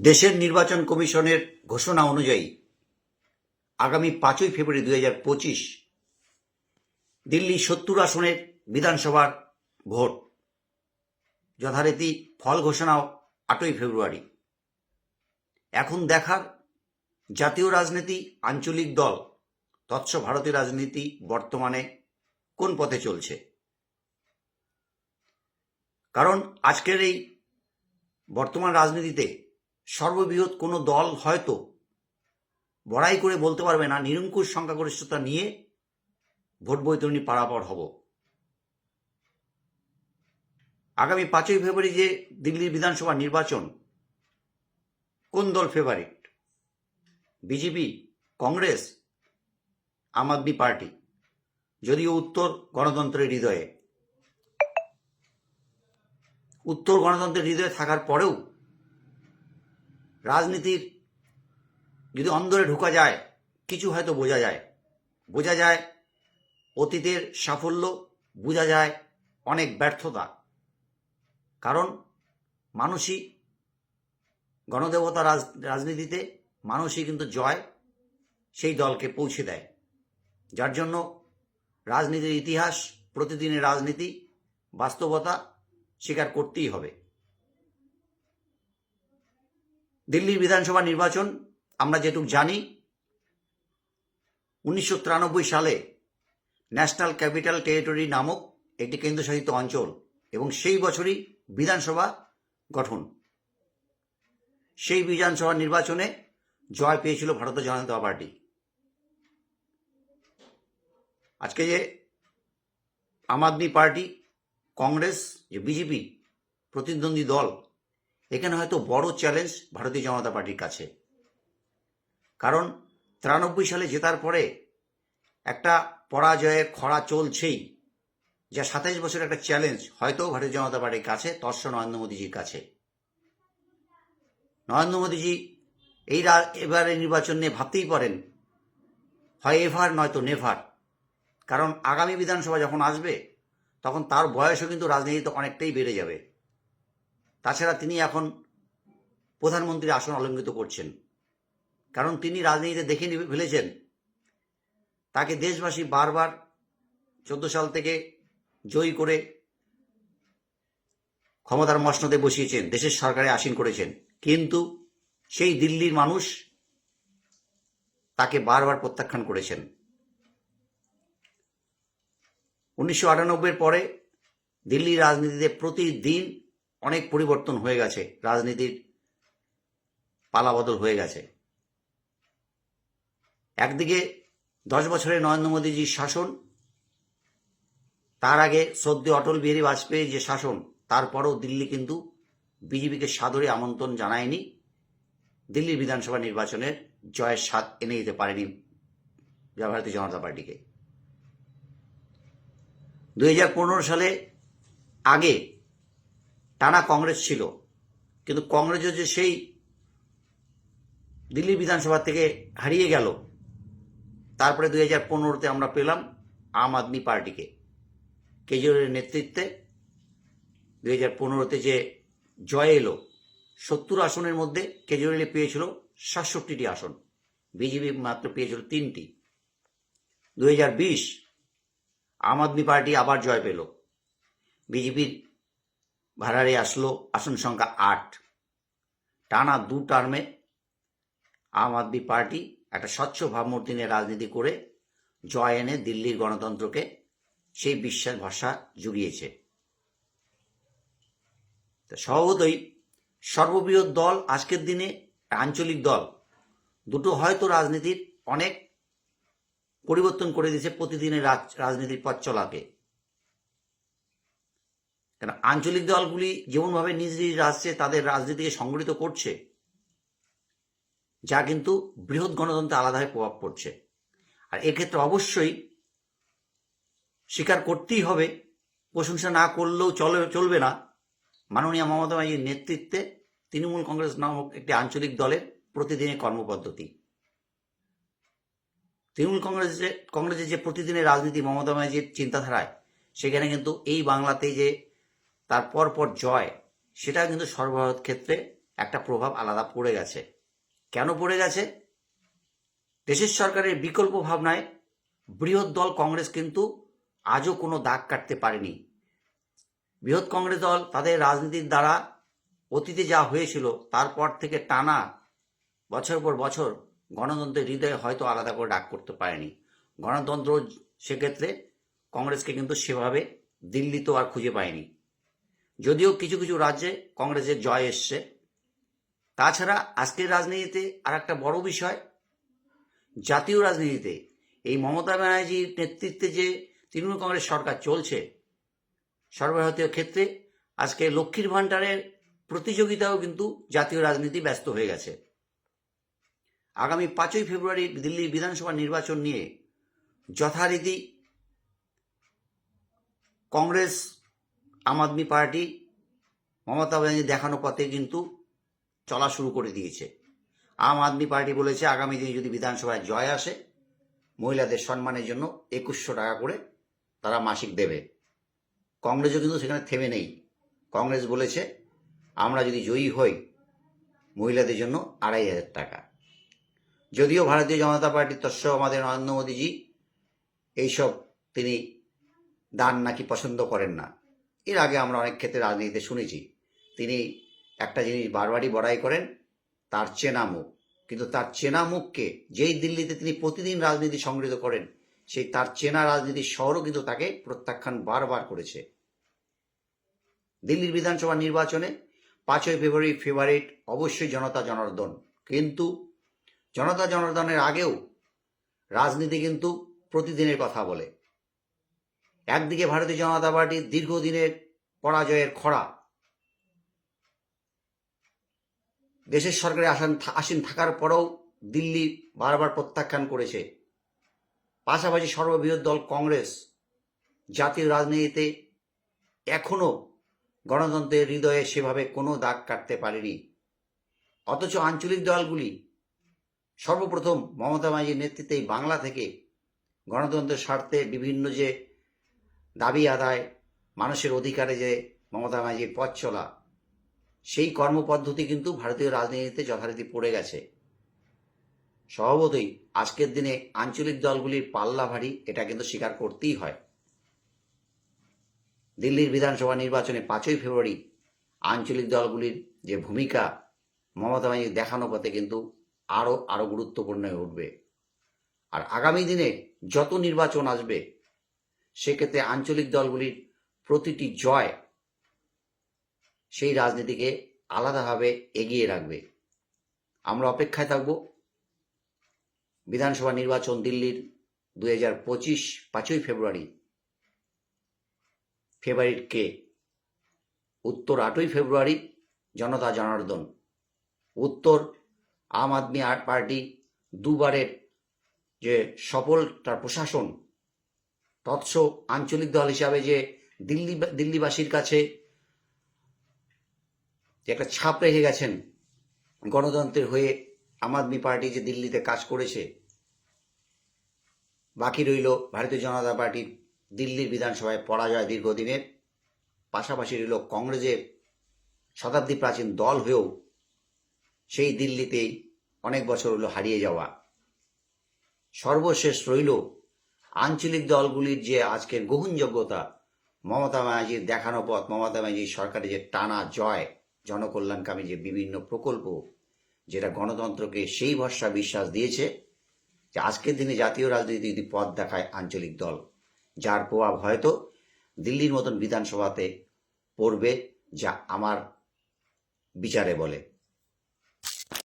দেশের নির্বাচন কমিশনের ঘোষণা অনুযায়ী আগামী পাঁচই ফেব্রুয়ারি দুই হাজার পঁচিশ দিল্লি সত্তর আসনের বিধানসভার ভোট। যথারীতি ফল ঘোষণাও আটই ফেব্রুয়ারি। এখন দেখার জাতীয় রাজনীতি আঞ্চলিক দল, তৎস ভারতীয় রাজনীতি বর্তমানে কোন পথে চলছে? কারণ আজকের এই বর্তমান রাজনীতিতে সর্ববৃহৎ কোনো দল হয়তো বড়াই করে বলতে পারবে না, নিরঙ্কুশ সংখ্যাগরিষ্ঠতা নিয়ে ভোট বৈতরণী পারাপার হব। আগামী পাঁচই ফেব্রুয়ারি যে দিল্লির বিধানসভা নির্বাচন, কোন দল favourite BJP, Congress, Aam Aadmi party? যদিও উত্তর গণতন্ত্রের হৃদয়ে। উত্তর গণতন্ত্রের হৃদয়ে থাকার পরেও রাজনীতির যদি অন্দরে ঢোকা যায়, কিছু হয়তো বোঝা যায়। বোঝা যায় অতীতের সাফল্য, বোঝা যায় অনেক ব্যর্থতা। কারণ মানুষই গণদেবতা রাজ রাজনীতিতে, মানুষই কিন্তু জয় সেই দলকে পৌঁছে দেয়। যার জন্য রাজনীতির ইতিহাস, প্রতিদিনের রাজনীতি, বাস্তবতা স্বীকার করতেই হবে। দিল্লির বিধানসভা নির্বাচন, আমরা যেটুক জানি, উনিশশো তিরানব্বই সালে ন্যাশনাল ক্যাপিটাল টেরিটরি নামক একটি কেন্দ্রশাসিত অঞ্চল এবং সেই বছরই বিধানসভা গঠন। সেই বিধানসভা নির্বাচনে জয় পেয়েছিল ভারতীয় জনতা পার্টি। আজকে যে আম আদমি পার্টি, কংগ্রেস, যে বিজেপি প্রতিদ্বন্দ্বী দল এখানে হয়তো বড় চ্যালেঞ্জ ভারতীয় জনতা পার্টির কাছে। কারণ তিরানব্বই সালে জেতার পরে একটা পরাজয়ের খরা চলছেই, যা সাতাইশ বছরের একটা চ্যালেঞ্জ হয়তো ভারতীয় জনতা পার্টির কাছে তৎস নরেন্দ্র মোদীজির কাছে। নরেন্দ্র মোদীজি এই এবারে নির্বাচন নিয়ে ভাবতেই পারেন, হয় এভার নয়তো নেভার। কারণ আগামী বিধানসভা যখন আসবে, তখন তার বয়সও কিন্তু রাজনীতিতে অনেকটাই বেড়ে যাবে। তাছাড়া তিনি এখন প্রধানমন্ত্রীর আসন অলঙ্কিত করছেন। কারণ তিনি রাজনীতিতে দেখে ফেলেছেন। তাকে দেশবাসী বারবার চোদ্দ সাল থেকে জয়ী করে ক্ষমতার মসনদে বসিয়েছেন, দেশের সরকারে আসীন করেছেন। কিন্তু সেই দিল্লির মানুষ তাকে বারবার প্রত্যাখ্যান করেছেন। উনিশশো আটানব্বইয়ের পরে দিল্লির রাজনীতিতে প্রতিদিন অনেক পরিবর্তন হয়ে গেছে, রাজনীতির পালাবদল হয়ে গেছে। একদিকে দশ বছরে নরেন্দ্র মোদীজির শাসন, তার আগে সদ্য অটল বিহারী বাজপেয়ীর যে শাসন, তারপরেও দিল্লি কিন্তু বিজেপিকে সাদরে আমন্ত্রণ জানায়নি। দিল্লির বিধানসভা নির্বাচনের জয়ের স্বাদ এনে দিতে পারেনি ভারতীয় জনতা পার্টিকে। দু হাজার পনেরো সালে আগে টানা কংগ্রেস ছিল। কিন্তু কংগ্রেসও যে সেই দিল্লি বিধানসভা থেকে হারিয়ে গেল, তারপরে দুই হাজার পনেরোতে আমরা পেলাম আম আদমি পার্টিকে। কেজরিওয়ালের নেতৃত্বে দুই হাজার পনেরোতে যে জয় এলো, সত্তর আসনের মধ্যে কেজরিওয়ালে পেয়েছিল সাতষট্টিটি আসন। বিজেপি মাত্র পেয়েছিল তিনটি। দুই হাজার বিশ আম আদমি পার্টি আবার জয় পেল। বিজেপির ভাড়ারে আসলো, আসন সংখ্যা আট। টানা দু টার্মে আম আদমি পার্টি একটা স্বচ্ছ ভাবমূর্তি নিয়ে রাজনীতি করে জয় এনে দিল্লির গণতন্ত্রকে সেই বিশ্বাস ভাষা জুগিয়েছে। স্বভাবতই সর্ববৃহৎ দল আজকের দিনে আঞ্চলিক দল। দুটো হয়তো রাজনীতির অনেক পরিবর্তন করে দিয়েছে প্রতিদিনের রাজ- রাজনীতির পথ চলাকে। কেন আঞ্চলিক দলগুলি যেমনভাবে নিজ নিজ রাজ্যে তাদের রাজনীতিকে সংগঠিত করছে, যা কিন্তু বৃহৎ গণতন্ত্রে আলাদাভাবে প্রভাব পড়ছে। আর এক্ষেত্রে অবশ্যই স্বীকার করতেই হবে, প্রশংসা না করলেও চলে, চলবে না। মাননীয় মমতা ব্যানার্জির নেতৃত্বে তৃণমূল কংগ্রেস নামক একটি আঞ্চলিক দলের প্রতিদিনের কর্মপদ্ধতি। তৃণমূল কংগ্রেস, কংগ্রেসের যে প্রতিদিনের রাজনীতি মমতা ব্যানার্জির চিন্তাধারায়, সেখানে কিন্তু এই বাংলাতে যে তার পরপর জয় সেটা কিন্তু সর্বভারত ক্ষেত্রে একটা প্রভাব আলাদা পড়ে গেছে। কেন পড়ে গেছে? দেশের সরকারের বিকল্প ভাবনায় বৃহৎ দল কংগ্রেস কিন্তু আজও কোনো দাগ কাটতে পারেনি। বৃহৎ কংগ্রেস দল তাদের রাজনীতির দ্বারা অতীতে যা হয়েছিল, তারপর থেকে টানা বছর পর বছর গণতন্ত্রের হৃদয়ে হয়তো আলাদা করে ডাক করতে পারেনি। গণতন্ত্র সেক্ষেত্রে কংগ্রেসকে কিন্তু সেভাবে দিল্লি তো আর খুঁজে পায়নি। যদিও কিছু কিছু রাজ্যে কংগ্রেসের জয় এসছে। তাছাড়া আজকের রাজনীতিতে আর একটা বড় বিষয়, জাতীয় রাজনীতিতে এই মমতা ব্যানার্জির নেতৃত্বে যে তৃণমূল কংগ্রেস সরকার চলছে, সর্বভারতীয় ক্ষেত্রে আজকে লক্ষ্মীর ভাণ্ডারের প্রতিযোগিতাও কিন্তু জাতীয় রাজনীতি ব্যস্ত হয়ে গেছে। আগামী পাঁচই ফেব্রুয়ারি দিল্লির বিধানসভা নির্বাচন নিয়ে যথারীতি কংগ্রেস আম আদমি পার্টি মমতা ব্যানার্জি দেখানো পথে কিন্তু চলা শুরু করে দিয়েছে। আম আদমি পার্টি বলেছে, আগামী দিনে যদি বিধানসভায় জয় আসে, মহিলাদের সম্মানের জন্য একুশশো টাকা করে তারা মাসিক দেবে। কংগ্রেসও কিন্তু সেখানে থেমে নেই। কংগ্রেস বলেছে, আমরা যদি জয়ী হই, মহিলাদের জন্য আড়াই হাজার টাকা। যদিও ভারতীয় জনতা পার্টির তস্য আমাদের নরেন্দ্র মোদীজি, এইসব তিনি দান নাকি পছন্দ করেন না। এর আগে আমরা অনেক ক্ষেত্রে রাজনীতিতে শুনেছি। তিনি একটা জিনিস বারবারই বড়াই করেন, তার চেনা মুখ কিন্তু তার চেনা মুখকে যেই দিল্লিতে তিনি প্রতিদিন রাজনীতি সংগৃহীত করেন, সেই তার চেনা রাজনীতির শহরও কিন্তু তাকে প্রত্যাখ্যান বারবার করেছে। দিল্লির বিধানসভা নির্বাচনে পাঁচই ফেব্রুয়ারি ফেভারিট অবশ্যই জনতা জনার্দন। কিন্তু জনতা জনার্দনের আগেও রাজনীতি কিন্তু প্রতিদিনের কথা বলে। একদিকে ভারতীয় জনতা পার্টির দীর্ঘদিনের পরাজয়ের খরা। দেশের সরকারে আসন আসীন থাকার পরেও দিল্লি বারবার প্রত্যাখ্যান করেছে। পাশাপাশি সর্ববৃহৎ দল কংগ্রেস জাতীয় রাজনীতিতে এখনও গণতন্ত্রের হৃদয়ে সেভাবে কোনো দাগ কাটতে পারেনি। অথচ আঞ্চলিক দলগুলি সর্বপ্রথম মমতা ব্যানার্জির নেতৃত্বে বাংলা থেকে গণতন্ত্রের স্বার্থে বিভিন্ন যে দাবি আদায়, মানুষের অধিকারে যে মমতা ব্যানার্জির পথ চলা, সেই কর্মপদ্ধতি কিন্তু ভারতীয় রাজনীতিতে যথারীতি পড়ে গেছে। স্বভাবতই আজকের দিনে আঞ্চলিক দলগুলির পাল্লা ভারী, এটা কিন্তু স্বীকার করতেই হয়। দিল্লির বিধানসভা নির্বাচনে পাঁচই ফেব্রুয়ারি আঞ্চলিক দলগুলির যে ভূমিকা, মমতা ব্যানার্জির দেখানো পথে কিন্তু আরও আরও গুরুত্বপূর্ণ হয়ে উঠবে। আর আগামী দিনে যত নির্বাচন আসবে সেক্ষেত্রে আঞ্চলিক দলগুলির প্রতিটি জয় সেই রাজনীতিকে আলাদাভাবে এগিয়ে রাখবে। আমরা অপেক্ষায় থাকব। বিধানসভা নির্বাচন দিল্লির দুই হাজার পঁচিশ পাঁচই ফেব্রুয়ারি। ফেভারিট কে? উত্তর আটই ফেব্রুয়ারি, জনতা জনার্দন। উত্তর আম আদমি পার্টি দুবারের যে সফল তার প্রশাসন তৎস আঞ্চলিক দল হিসাবে যে দিল্লি দিল্লিবাসীর কাছে যে একটা ছাপ রেখে গেছেন গণতন্ত্রের হয়ে আম আদমি পার্টি যে দিল্লিতে কাজ করেছে, বাকি রইল ভারতীয় জনতা পার্টির দিল্লির বিধানসভায় পরাজয় দীর্ঘদিনের, পাশাপাশি রইল কংগ্রেসের শতাব্দী প্রাচীন দল হয়েও সেই দিল্লিতেই অনেক বছর হলো হারিয়ে যাওয়া। সর্বশেষ রইল আঞ্চলিক দলগুলির যে আজকের গ্রহণযোগ্যতা, মমতা ব্যানার্জির দেখানো পথ, মমতা ব্যানার্জির সরকারের যে টানা জয় জনকল্যাণকামী যে বিভিন্ন প্রকল্প, যেটা গণতন্ত্রকে সেই ভরসা বিশ্বাস দিয়েছে যে আজকের দিনে জাতীয় রাজনীতি যদি পথ দেখায় আঞ্চলিক দল, যার প্রভাব হয়তো দিল্লির মতন বিধানসভাতে পড়বে যা আমার বিচারে বলে।